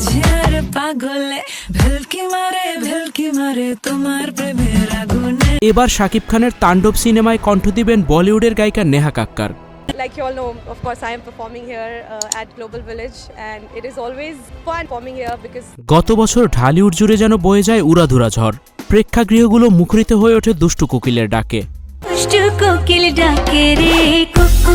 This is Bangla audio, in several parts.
মাঝে আর পাগলে ভেলকি মারে ভেলকি মারে তোমার প্রেমের আগুনে। এবার শাকিব খানের তাণ্ডব সিনেমায় কণ্ঠ দিবেন বলিউডের গায়িকা Neha Kakkar. Like you all know, of course, I am performing here uh, at Global Village, and it is always fun performing here because গত বছর ঢালিউড জুড়ে যেন বয়ে যায় উড়াধুরা ঝড় প্রেক্ষাগৃহগুলো মুখরিত হয়ে ওঠে দুষ্টু কোকিলের ডাকে। দুষ্টু কোকিল ডাকে রে কুকু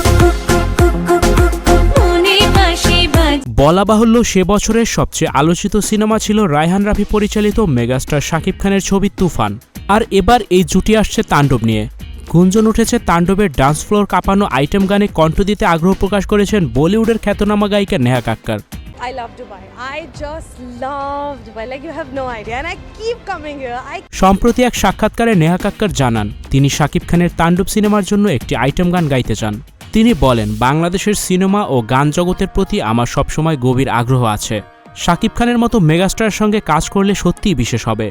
বলা বাহুল্য সে বছরের সবচেয়ে আলোচিত সিনেমা ছিল রায়হান রাফি পরিচালিত মেগাস্টার শাকিব খানের ছবি তুফান আর এবার এই জুটি আসছে তাণ্ডব নিয়ে গুঞ্জন উঠেছে তাণ্ডবের ডান্স ফ্লোর কাঁপানো আইটেম গানে কণ্ঠ দিতে আগ্রহ প্রকাশ করেছেন বলিউডের খ্যাতনামা গায়িকা Neha Kakkar I love Dubai. I just love Dubai. Like you have no idea, and I keep coming here. I সম্প্রতি এক সাক্ষাৎকারে নেহা কাক্কার জানান তিনি শাকিব খানের তাণ্ডব সিনেমার জন্য একটি আইটেম গান গাইতে চান তিনি বলেন বাংলাদেশের সিনেমা ও গান জগতের প্রতি আমার সবসময় গভীর আগ্রহ আছে। শাকিব খানের মতো মেগাস্টারের সঙ্গে কাজ করলে সত্যিই বিশেষ হবে।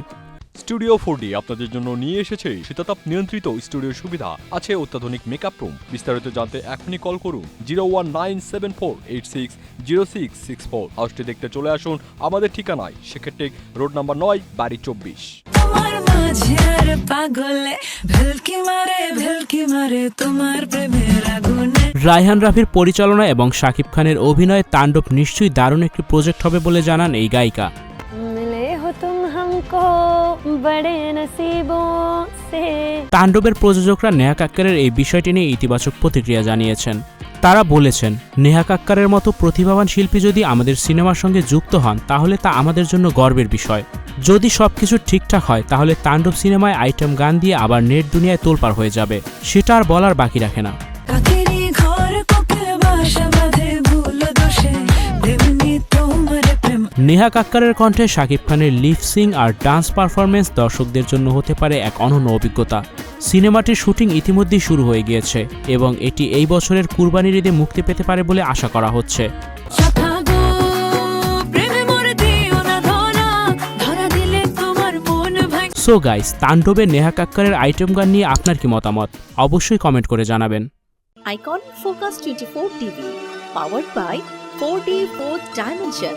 স্টুডিও ফোর আপনাদের জন্য নিয়ে এসেছে শীতাতাপ নিয়ন্ত্রিত স্টুডিও সুবিধা। আছে অত্যাধুনিক মেকআপ রুম বিস্তারিত জানতে এখনই কল করুন zero one nine seven four eight six zero six six four হাউসটি দেখতে চলে আসুন আমাদের ঠিকানায়। সেক্ষেত্রে রোড নাম্বার নয় বাড়ি চব্বিশ। পাগলে ভেলকি মারে ভেলকি মারে তোমার প্রেমের রায়হান রাফির পরিচালনা এবং শাকিব খানের অভিনয়ে তাণ্ডব নিশ্চয়ই দারুণ একটি প্রজেক্ট হবে বলে জানান এই গায়িকা। তাণ্ডবের প্রযোজকরা নেহা কাক্কারের এই বিষয়টি নিয়ে ইতিবাচক প্রতিক্রিয়া জানিয়েছেন। তারা বলেছেন নেহা কাক্কারের মতো প্রতিভাবান শিল্পী যদি আমাদের সিনেমার সঙ্গে যুক্ত হন তাহলে তা আমাদের জন্য গর্বের বিষয়। যদি সব কিছু ঠিকঠাক হয় তাহলে তাণ্ডব সিনেমায় আইটেম গান দিয়ে আবার নেট দুনিয়ায় তোলপার হয়ে যাবে। সেটা আর বলার বাকি রাখে না। নেহা কাক্কারের কণ্ঠে শাকিব খানের লিপ সিং আর ডান্স পারফরমেন্স দর্শকদের জন্য হতে পারে এক অনন্য অভিজ্ঞতা। সিনেমাটির শুটিং ইতিমধ্যেই শুরু হয়ে গিয়েছে এবং এটি এই বছরের কুরবানির ঈদে মুক্তি পেতে পারে বলে আশা করা হচ্ছে। সো গাইস তাণ্ডবে নেহা কাক্কারের আইটেম গান নিয়ে আপনার কি মতামত? অবশ্যই কমেন্ট করে জানাবেন। Icon focus twenty four TV powered by four D fourth dimension